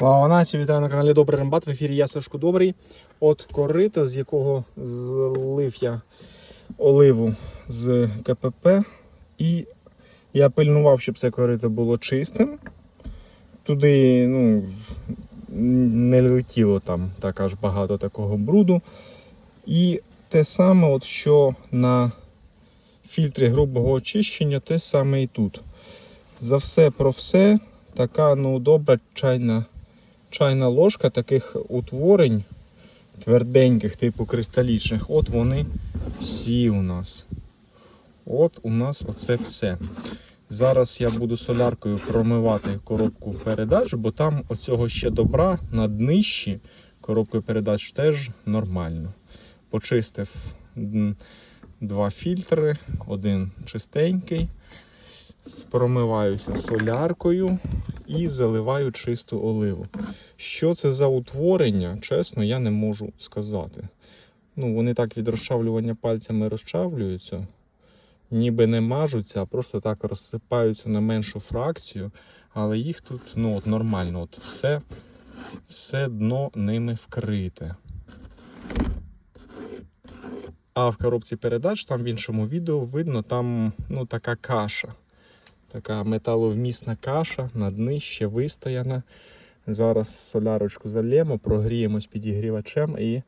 Слава нації, вітаю на каналі Добрий Рембат. В ефірі я Сашко Добрий. От корито, з якого злив я оливу з КПП. І я пильнував, щоб це корито було чистим. Туди ну, не летіло там так аж багато такого бруду. І те саме, от що на фільтрі грубого очищення, те саме і тут. За все про все, така ну, добра чайна чайна ложка таких утворень тверденьких, типу кристалічних, от вони всі у нас. От у нас оце все. Зараз я буду соляркою промивати коробку передач, бо там оцього ще добра на днищі коробкою передач теж нормально. Почистив два фільтри, один чистенький. Промиваюся соляркою і заливаю чисту оливу. Що це за утворення, чесно, я не можу сказати. Ну, вони так від розчавлювання пальцями розчавлюються, ніби не мажуться, а просто так розсипаються на меншу фракцію. Але їх тут ну, от нормально, от все, все дно ними вкрите. А в коробці передач, там в іншому відео видно, там ну, така каша. Така металовмісна каша, на дні ще вистояна. Зараз солярочку зальємо, прогріємось підігрівачем і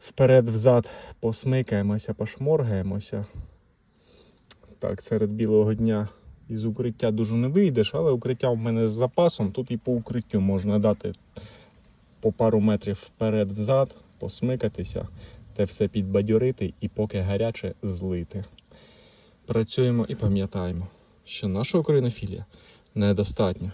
вперед-взад посмикаємося, пошморгаємося. Так, серед білого дня із укриття дуже не вийдеш, але укриття в мене з запасом. Тут і по укриттю можна дати по пару метрів вперед-взад, посмикатися, те все підбадьорити і поки гаряче злити. Працюємо і пам'ятаємо що наша українофілія недостатня.